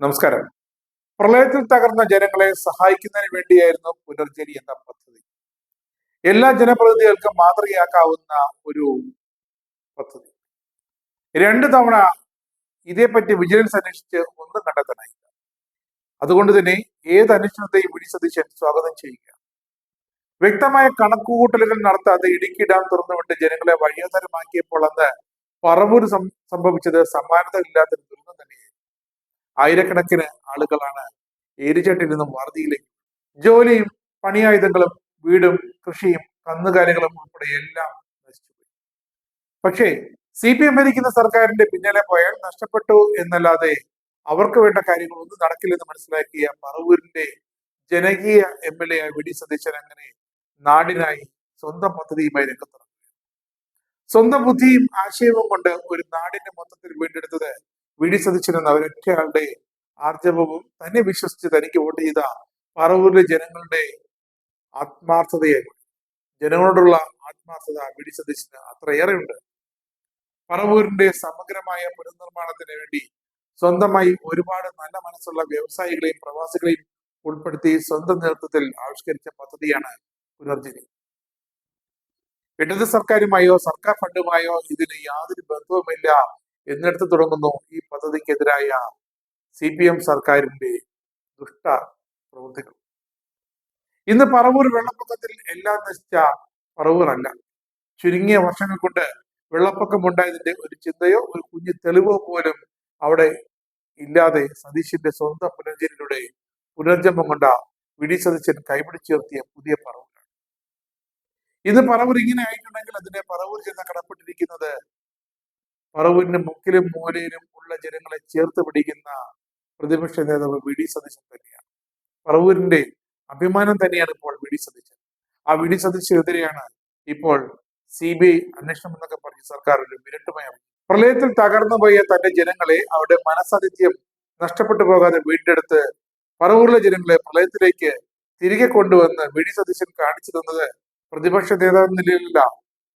നമസ്കാരം. പ്രളയത്തിൽ തകർന്ന ജനങ്ങളെ സഹായിക്കുന്നതിന് വേണ്ടിയായിരുന്നു പുനർജനി എന്ന പദ്ധതി. എല്ലാ ജനപ്രതിനിധികൾക്കും മാതൃകയാക്കാവുന്ന ഒരു പദ്ധതി. രണ്ട് തവണ ഇതേപ്പറ്റി വിജിലൻസ് അന്വേഷിച്ച് ഒന്നും കണ്ടെത്താനായില്ല. അതുകൊണ്ട് തന്നെ ഏത് അന്വേഷണത്തെയും വിടി സതീശൻ സ്വാഗതം ചെയ്യുക. വ്യക്തമായ കണക്കുകൂട്ടലുകൾ നടത്താതെ ഇടുക്കി ഡാം തുറന്നുവിട്ട് ജനങ്ങളെ വഴിയാധാരമാക്കിയപ്പോൾ അന്ന് പറവൂർ സംഭവിച്ചത് സമാനതയില്ലാത്ത ദുരന്തം തന്നെയായിരുന്നു. ആയിരക്കണക്കിന് ആളുകളാണ് ഏരിച്ചട്ടിൽ നിന്നും വാർതിയിലേക്ക് ജോലിയും പണിയായുധങ്ങളും വീടും കൃഷിയും കന്നുകാലികളും ഉൾപ്പെടെ എല്ലാം നശിച്ചുപോയി പക്ഷേ സി പി എം ഭരിക്കുന്ന സർക്കാരിന്റെ പിന്നാലെ പോയാൽ നഷ്ടപ്പെട്ടു എന്നല്ലാതെ അവർക്ക് വേണ്ട കാര്യങ്ങളൊന്നും നടക്കില്ലെന്ന് മനസ്സിലാക്കിയ പറവൂരിന്റെ ജനകീയ എം എൽ എ ആയ വി ഡി സതീശൻ അങ്ങനെ നാടിനായി സ്വന്തം പദ്ധതിയുമായി രംഗത്തിറങ്ങി സ്വന്തം ബുദ്ധിയും ആശയവും കൊണ്ട് ഒരു നാടിന്റെ മൊത്തത്തിൽ വീണ്ടെടുത്തത് വി ഡി അവരൊറ്റയാളുടെ ആർജവവും തന്നെ വിശ്വസിച്ച് തനിക്ക് വോട്ട് ചെയ്ത പറവൂരിലെ ജനങ്ങളുടെ ആത്മാർത്ഥതയെ ജനങ്ങളോടുള്ള ആത്മാർത്ഥത വിടി സതീശന് അത്രയേറെയുണ്ട്. പറവൂരിന്റെ സമഗ്രമായ പുനർനിർമ്മാണത്തിന് വേണ്ടി സ്വന്തമായി ഒരുപാട് നല്ല മനസ്സുള്ള വ്യവസായികളെയും പ്രവാസികളെയും ഉൾപ്പെടുത്തി സ്വന്തം നേതൃത്വത്തിൽ ആവിഷ്കരിച്ച പദ്ധതിയാണ് പുനർജനി ഇടത് സർക്കാരുമായോ സർക്കാർ ഫണ്ടുമായോ ഇതിന് യാതൊരു ബന്ധവുമില്ല എന്നിടത്ത് തുടങ്ങുന്നു. ഈ പദ്ധതിക്കെതിരായ സി പി എം സർക്കാരിന്റെ ദുഷ്ട പ്രവൃത്തികൾ. ഇന്ന് പറവൂർ വെള്ളപ്പൊക്കത്തിൽ എല്ലാം നശിച്ച പറവൂറല്ല ചുരുങ്ങിയ വർഷങ്ങൾ കൊണ്ട് വെള്ളപ്പൊക്കം ഉണ്ടായതിന്റെ ഒരു ചിന്തയോ ഒരു കുഞ്ഞു തെളിവോ പോലും അവിടെ ഇല്ലാതെ സതീശിന്റെ സ്വന്തം പുനർജനിലൂടെ പുനർജന്മം കൊണ്ട വിടി സതീശൻ കൈപിടിച്ചുയർത്തിയ പുതിയ പറവൂരാണ്. ഇന്ന് പറവൂർ ഇങ്ങനെ ആയിട്ടുണ്ടെങ്കിൽ അതിന്റെ പറവൂർ ചെന്ന കടപ്പെട്ടിരിക്കുന്നത് പറവൂരിന്റെ മുക്കിലും മൂലയിലും ഉള്ള ജനങ്ങളെ ചേർത്ത് പിടിക്കുന്ന പ്രതിപക്ഷ നേതാവ് വി ഡി സതീശൻ തന്നെയാണ്. പറവൂരിന്റെ അഭിമാനം തന്നെയാണ് ഇപ്പോൾ വി ഡി സതീശൻ. ആ വി ഡി സതീശനെതിരെയാണ് ഇപ്പോൾ സി ബി ഐ അന്വേഷണം എന്നൊക്കെ പറഞ്ഞ് സർക്കാർ ഒരു വിരട്ടുമയം പ്രളയത്തിൽ തകർന്നു പോയ തന്റെ ജനങ്ങളെ അവരുടെ മനസാന്നിധ്യം നഷ്ടപ്പെട്ടു പോകാതെ വീണ്ടെടുത്ത് പറവൂരിലെ ജനങ്ങളെ പ്രളയത്തിലേക്ക് തിരികെ കൊണ്ടുവന്ന് വി ഡി സതീശൻ കാണിച്ചു തന്നത് പ്രതിപക്ഷ നേതാവ് നിലയിലല്ല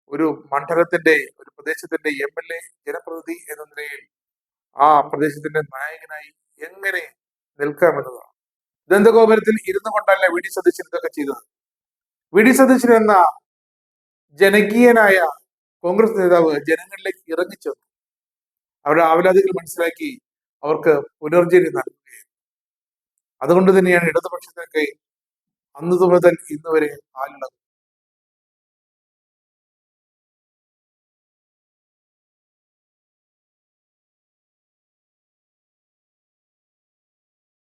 ഒരു മണ്ഡലത്തിന്റെ ഒരു പ്രദേശത്തിന്റെ എം എൽ എ ജനപ്രതിനിധി എന്ന നിലയിൽ ആ പ്രദേശത്തിന്റെ നായകനായി എങ്ങനെ നിൽക്കാമെന്നതാണ്. ദന്തഗോപുരത്തിൽ ഇരുന്നു കൊണ്ടല്ല വി ഡി സതീശൻ ഇതൊക്കെ ചെയ്തത്? വി ഡി സതീശൻ എന്ന ജനകീയനായ കോൺഗ്രസ് നേതാവ് ജനങ്ങളിലേക്ക് ഇറങ്ങിച്ചെന്നു. അവരുടെ ആവലാതികൾ മനസ്സിലാക്കി അവർക്ക് പുനർജനി നൽകുകയും അതുകൊണ്ട് തന്നെയാണ് ഇടതുപക്ഷത്തിനൊക്കെ അന്ന് മുതൽ ഇന്നുവരെ ആലുള്ളത്